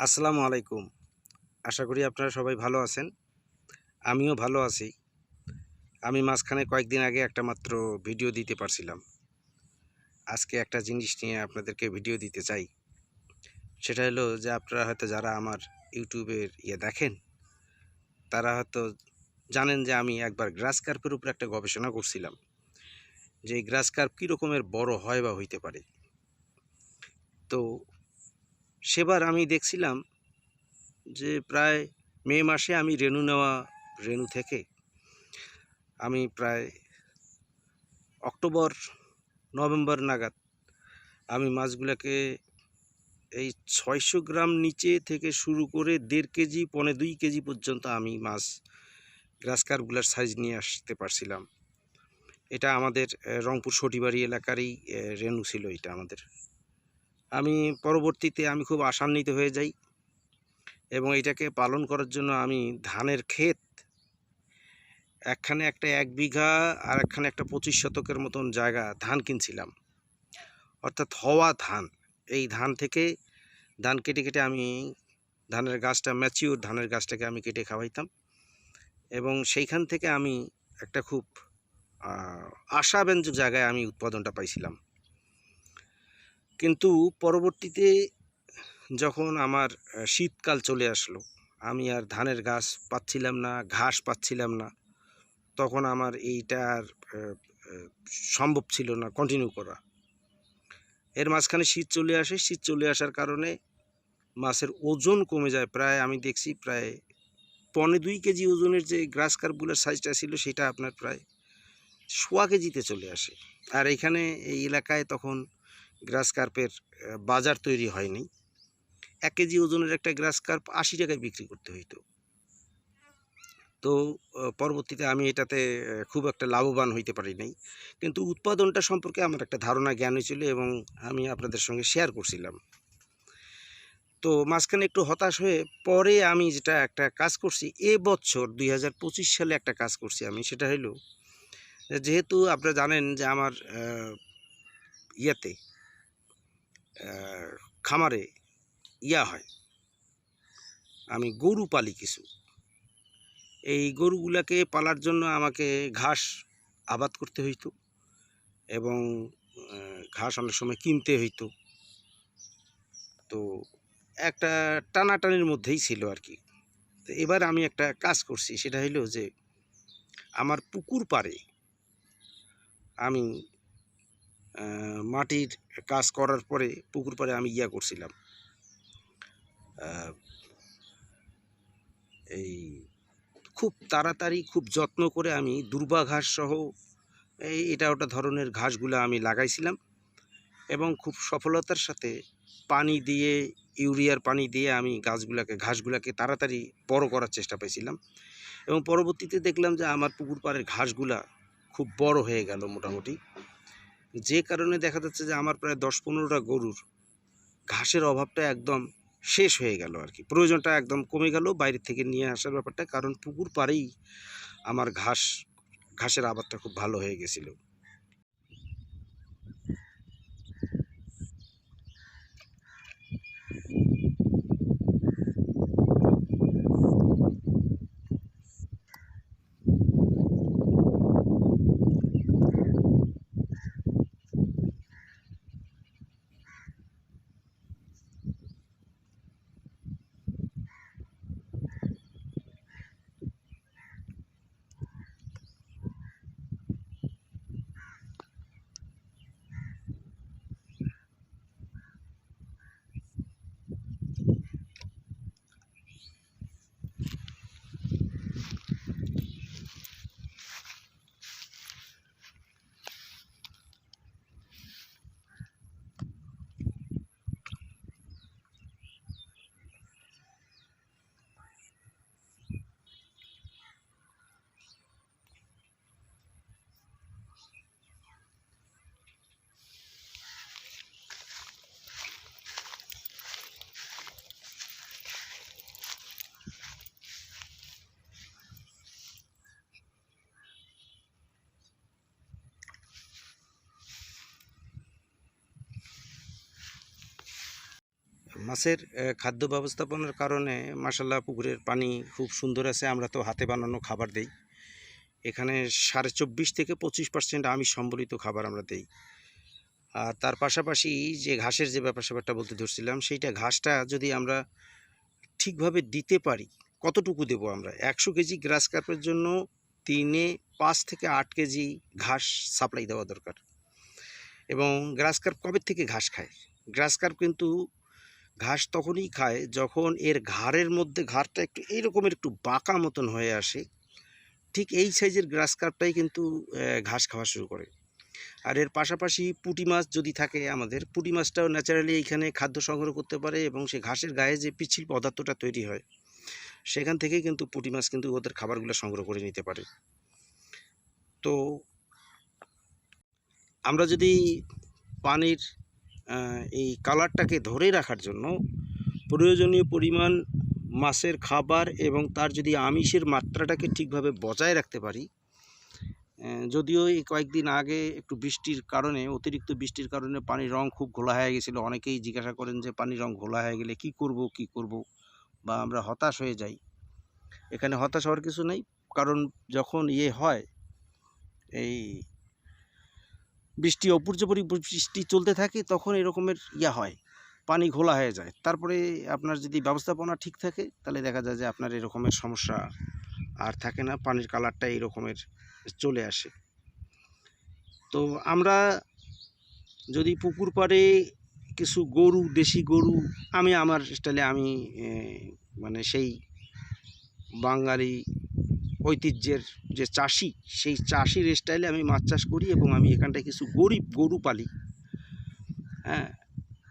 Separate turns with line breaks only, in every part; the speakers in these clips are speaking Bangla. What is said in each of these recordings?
আসসালামু আলাইকুম। আশা করি আপনারা সবাই ভালো আছেন। আমিও ভালো আছি। আমি মাঝখানে কয়েকদিন আগে একটা মাত্র ভিডিও দিতে পারছিলাম। আজকে একটা জিনিস নিয়ে আপনাদেরকে ভিডিও দিতে চাই। সেটা হলো যে আপনারা হয়তো যারা আমার ইউটিউবের ইয়ে দেখেন, তারা হয়তো জানেন যে আমি একবার গ্রাস কার্পের উপর একটা গবেষণা করছিলাম। যে গ্রাস কার্প কী রকমের বড় হয় বা হইতে পারে। তো সেবার আমি দেখছিলাম যে প্রায় মে মাসে আমি রেনু নেওয়া রেনু থেকে আমি প্রায় অক্টোবর, নভেম্বর নাগাদ আমি মাছগুলোকে এই ছয়শো গ্রাম নিচে থেকে শুরু করে দেড় কেজি, পনে দুই কেজি পর্যন্ত আমি মাছ গ্রাসকারগুলার সাইজ নিয়ে আসতে পারছিলাম। এটা আমাদের রংপুর সটিবাড়ি এলাকারই রেনু ছিল এটা আমাদের। আমি পরবর্তীতে আমি খুব আশান্বিত হয়ে যাই এবং এটাকে পালন করার জন্য আমি ধানের ক্ষেত একখানে একটা এক বিঘা আর একখানে একটা পঁচিশ শতকের মতন জায়গা ধান কিনছিলাম। অর্থাৎ হওয়া ধান। এই ধান থেকে ধান কেটে কেটে আমি ধানের গাছটা ম্যাচিওর ধানের গাছটাকে আমি কেটে খাওয়াইতাম এবং সেইখান থেকে আমি একটা খুব আশাব্যঞ্জক জায়গায় আমি উৎপাদনটা পাইছিলাম। কিন্তু পরবর্তীতে যখন আমার শীতকাল চলে আসলো, আমি আর ধানের গাছ পাচ্ছিলাম না, ঘাস পাচ্ছিলাম না, তখন আমার এইটা আর সম্ভব ছিল না কন্টিনিউ করা। এর মাঝখানে শীত চলে আসে, শীত চলে আসার কারণে মাছের ওজন কমে যায়। প্রায় আমি দেখছি প্রায় পনে দুই কেজি ওজনের যে গ্রাস কার্পগুলোর সাইজটা ছিল, সেটা আপনার প্রায় সোয়া কেজিতে চলে আসে। আর এখানে এই এলাকায় তখন গ্রাস কার্পের বাজার তৈরি হয়নি। এক কেজি ওজনের একটা গ্রাস কার্প আশি টাকায় বিক্রি করতে হইতো। তো পরবর্তীতে আমি এটাতে খুব একটা লাভবান হইতে পারি নাই। কিন্তু উৎপাদনটা সম্পর্কে আমার একটা ধারণা, জ্ঞান হয়েছিল এবং আমি আপনাদের সঙ্গে শেয়ার করছিলাম। তো, মাঝখানে একটু হতাশ হয়ে পরে আমি যেটা একটা কাজ করছি, এ বছর দুই হাজার পঁচিশ সালে একটা কাজ করছি আমি, সেটা হলো যেহেতু আপনারা জানেন যে আমার ইয়েতে খামারে ইয়া হয়। আমি গরু পালি কিছু। এই গরুগুলাকে পালার জন্য আমাকে ঘাস আবাদ করতে হইতো এবং ঘাস অনেক সময় কিনতে হইতো। তো একটা টানাটানির মধ্যেই ছিল আর কি তো এবার আমি একটা কাজ করছি, সেটা হইল যে, আমার পুকুর পাড়ে আমি মাটির কাজ করার পরে, পুকুর পাড়ে আমি ইয়া করছিলাম। এই খুব তাড়াতাড়ি, খুব যত্ন করে আমি দুর্বা ঘাস সহ এই এটা ওটা ধরনের ঘাসগুলো আমি লাগাইছিলাম এবং খুব সফলতার সাথে পানি দিয়ে, ইউরিয়ার পানি দিয়ে আমি গাছগুলোকে, ঘাসগুলোকে তাড়াতাড়ি বড় করার চেষ্টা পেয়েছিলাম এবং পরবর্তীতে দেখলাম যে আমার পুকুর পাড়ের ঘাসগুলা খুব বড় হয়ে গেল মোটামুটি। যে কারণে দেখা যাচ্ছে যে আমার প্রায় দশ পনেরোটা গরুর ঘাসের অভাবটা একদম শেষ হয়ে গেল আর কি। প্রয়োজনটা একদম কমে গেল, বাইরে থেকে নিয়ে আসার ব্যাপারটা, কারণ পুকুর পাড়েই আমার ঘাস, ঘাসের আবাদটা খুব ভালো হয়ে গেছিল। মাছের খাদ্য ব্যবস্থাপনার কারণে মাসাল্লাহ পুকুরের পানি খুব সুন্দর আছে, আমরা তো হাতে বানানো খাবার দেই। এখানে সাড়ে চব্বিশ থেকে পঁচিশ পার্সেন্ট আমিষ সম্বলিত খাবার আমরা দেই। আর তার পাশাপাশি যে ঘাসের যে ব্যাপার স্যাপারটা বলতে ধরছিলাম, সেইটা ঘাসটা যদি আমরা ঠিকভাবে দিতে পারি, কতটুকু দেব আমরা? একশো কেজি গ্রাস কার্পের জন্য তিনে পাঁচ থেকে আট কেজি ঘাস সাপ্লাই দেওয়া দরকার। এবং গ্রাস কার্প কবে থেকে ঘাস খায়? গ্রাস কার্প কিন্তু ঘাস তখনই খায় যখন এর ঘাড়ের মধ্যে ঘাড়টা একটু এইরকমের একটু বাঁকা মতন হয়ে আসে। ঠিক এই সাইজের গ্রাস কার্পটাই কিন্তু ঘাস খাওয়া শুরু করে। আর এর পাশাপাশি পুঁটি মাছ যদি থাকে আমাদের, পুঁটি মাছটাও ন্যাচারালি এইখানে খাদ্য সংগ্রহ করতে পারে এবং সে ঘাসের গায়ে যে পিচ্ছিল পদার্থটা তৈরি হয়, সেখান থেকেই কিন্তু পুঁটি মাছ কিন্তু ওদের খাবারগুলো সংগ্রহ করে নিতে পারে। তো আমরা যদি পানির এই কালারটাকে ধরে রাখার জন্য প্রয়োজনীয় পরিমাণ মাছের খাবার এবং তার যদি আমিষের মাত্রাটাকে ঠিকভাবে বজায় রাখতে পারি যদিও এই কয়েকদিন আগে একটু বৃষ্টির কারণে, অতিরিক্ত বৃষ্টির কারণে পানির রং খুব ঘোলা হয়ে গেছিল। অনেকেই জিজ্ঞাসা করেন যে পানির রং ঘোলা হয়ে গেলে কি করব কি করব বা আমরা হতাশ হয়ে যাই। এখানে হতাশ হওয়ার কিছু নেই, কারণ যখন ইয়ে হয়, এই বৃষ্টি অপূর্যপরি বৃষ্টি চলতে থাকে, তখন এরকমের ইয়া হয়। পানি ঘোলা হয়ে যায়। তারপরে আপনার যদি ব্যবস্থাপনা ঠিক থাকে, তাহলে দেখা যায় যে আপনার এরকমের সমস্যা আর থাকে না। পানির কালারটা এরকমের চলে আসে। তো আমরা যদি পুকুর পাড়ে কিছু গরু, দেশি গরু, আমি আমার স্টাইলে আমি মানে সেই বাঙালি ঐতিহ্যের যে চাষি, সেই চাষির স্টাইলে আমি মাছ চাষ করি এবং আমি এখানটায় কিছু গরিব গরু পালি। হ্যাঁ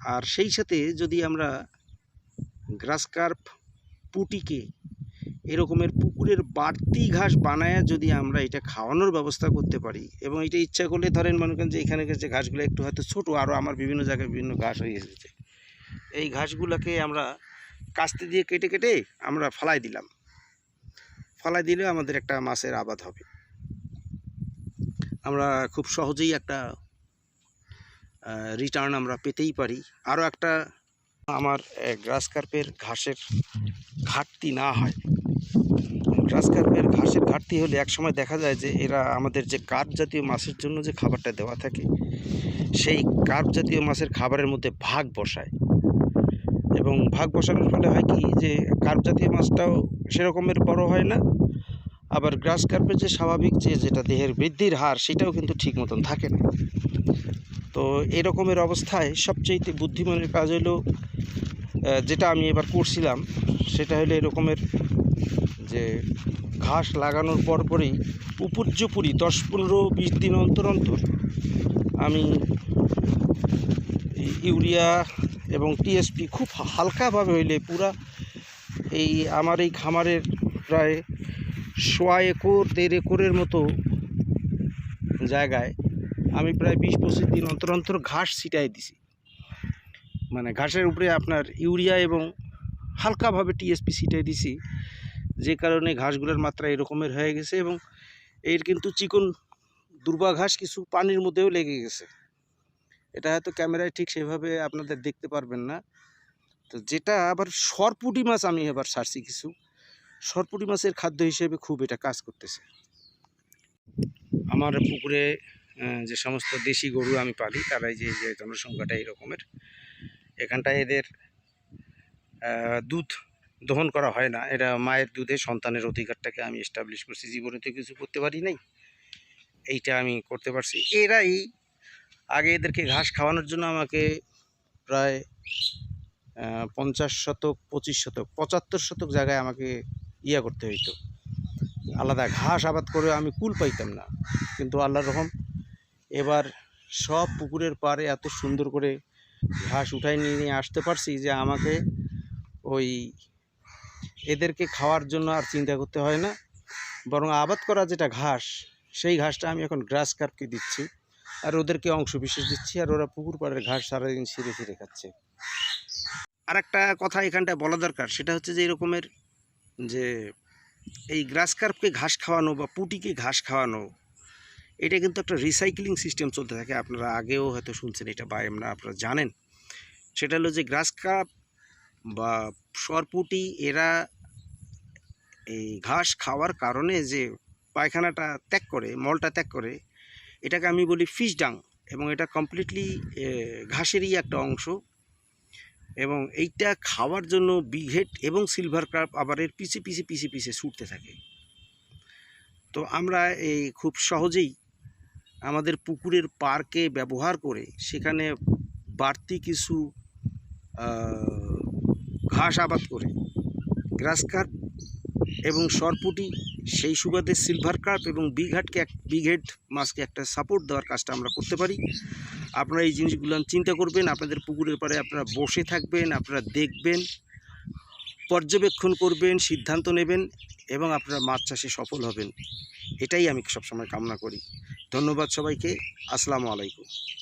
আর সেই সাথে যদি আমরা গ্রাস কার্প পুটিকে এরকমের পুকুরের বাড়তি ঘাস বানায় যদি আমরা এটা খাওয়ানোর ব্যবস্থা করতে পারি এবং এটা ইচ্ছা করলে ধরেন মনে করেন যে এখানে যে ঘাসগুলো একটু হয়তো ছোটো আরও আমার বিভিন্ন জায়গায় বিভিন্ন ঘাস হয়ে এসেছে। এই ঘাসগুলোকে আমরা কাস্তে দিয়ে কেটে কেটে আমরা ফালাই দিলাম। ফালাই দিলে আমাদের একটা মাছের আবাদ হবে। আমরা খুব সহজেই একটা রিটার্ন আমরা পেতেই পারি। আরও একটা, আমার গ্রাস কার্পের ঘাসের ঘাটতি না হয়। গ্রাস কার্পের ঘাসের ঘাটতি হলে একসময় দেখা যায় যে, এরা আমাদের যে কার্প জাতীয় মাছের জন্য যে খাবারটা দেওয়া থাকে, সেই কার্প জাতীয় মাছের খাবারের মধ্যে ভাগ বসায়। এবং ভাগ বসানোর ফলে হয় কি যে কার্প জাতীয় মাছটাও সেরকমের বড় হয় না। আবার গ্রাস কার্পের যে স্বাভাবিক যে যেটা দেহের বৃদ্ধির হার, সেটাও কিন্তু ঠিক মতন থাকে না। তো এরকমের অবস্থায় সবচেয়ে বুদ্ধিমানের কাজ হলো যেটা আমি এবার করছিলাম, সেটা হলো এরকমের যে ঘাস লাগানোর পর পরেই উপর্যপুরি দশ পনেরো বিশ দিন অন্তর অন্তর আমি ইউরিয়া এবং টিএসপি খুব হালকাভাবে হইলে পুরা এই আমার এই খামারের প্রায় সোয়া একর, দেড় একরের মতো জায়গায় আমি প্রায় বিশ পঁচিশ দিন অন্তর অন্তর ঘাস ছিটাই দিছি। মানে ঘাসের উপরে আপনার ইউরিয়া এবং হালকাভাবে টিএসপি ছিটাই দিছি, যে কারণে ঘাসগুলোর মাত্রা এরকমের হয়ে গেছে এবং এর কিন্তু চিকন দুর্বা ঘাস কিছু পানির মধ্যেও লেগে গেছে। এটা হয়তো ক্যামেরায় ঠিক সেভাবে আপনাদের দেখতে পারবেন না। তো যেটা আবার সরপুটি মাছ আমি এবার ছাড়ছি কিছু। সরপুটি মাছের খাদ্য হিসেবে খুব এটা কাজ করতেছে। আমার পুকুরে যে সমস্ত দেশি গরু আমি পালি, তারাই যে যে জনসংখ্যাটা এই রকমের, এখানটায় এদের দুধ দহন করা হয় না। এটা মায়ের দুধে সন্তানের অধিকারটাকে আমি এস্টাবলিশ করছি। জীবনে তো কিছু করতে পারি নাই। এইটা আমি করতে পারছি। এরাই আগে এদেরকে ঘাস খাওয়ানোর জন্য আমাকে প্রায় পঞ্চাশ শতক, পঁচিশ শতক, পঁচাত্তর শতক জায়গায় আমাকে ইয়া করতে হইতো। আলাদা ঘাস আবাদ করে আমি কুল পাইতাম না। কিন্তু আল্লাহর রহম, এবার সব পুকুরের পাড়ে এত সুন্দর করে ঘাস উঠাই নিয়ে নিয়ে আসতে পারছি যে আমাকে ওই এদেরকে খাওয়ার জন্য আর চিন্তা করতে হয় না। বরং আবাদ করা যেটা ঘাস, সেই ঘাসটা আমি এখন গ্রাস কার্পকে দিচ্ছি। আর ওদেরকে অংশ বিশেষ দিচ্ছি, আর ওরা পুকুর পাড়ের ঘাস সারাদিন ছিঁড়ে ছিঁড়ে খাচ্ছে। আর একটা কথা এখানটায় বলা দরকার, সেটা হচ্ছে যে এরকমের যে এই গ্রাস কার্পকে ঘাস খাওয়ানো বা পুটিকে ঘাস খাওয়ানো, এটা কিন্তু একটা রিসাইক্লিং সিস্টেম চলতে থাকে। আপনারা আগেও হয়তো শুনছেন এটা বা এমনা আপনারা জানেন। সেটা হলো যে গ্রাস কার্প বা সরপুটি, এরা এই ঘাস খাওয়ার কারণে যে পায়খানাটা ত্যাগ করে, মলটা ত্যাগ করে এটাকে আমি বলি ফিশ ডাং এবং এটা কমপ্লিটলি ঘাসেরই একটা অংশ। এবং এইটা খাওয়ার জন্য বিঘেট এবং সিলভার কার্প আবার এর পিছে পিছে পিছে পিছে ছুটতে থাকে। তো আমরা এই খুব সহজেই আমাদের পুকুরের পার্কে ব্যবহার করে সেখানে বাড়তি কিছু ঘাস আবাদ করে গ্রাস কার্প এবং সরপুটি, সেই সুবাদে সিলভার কার্প এবং বিঘাটকে এক বিঘেট মাছকে একটা সাপোর্ট দেওয়ার কাজটা আমরা করতে পারি। আপনারা এই জিনিসগুলো চিন্তা করবেন, আপনাদের পুকুরের পাড়ে আপনারা বসে থাকবেন, আপনারা দেখবেন, পর্যবেক্ষণ করবেন, সিদ্ধান্ত নেবেন এবং আপনারা মাছ চাষে সফল হবেন। এটাই আমি সবসময় কামনা করি। ধন্যবাদ সবাইকে। আসসালামু আলাইকুম।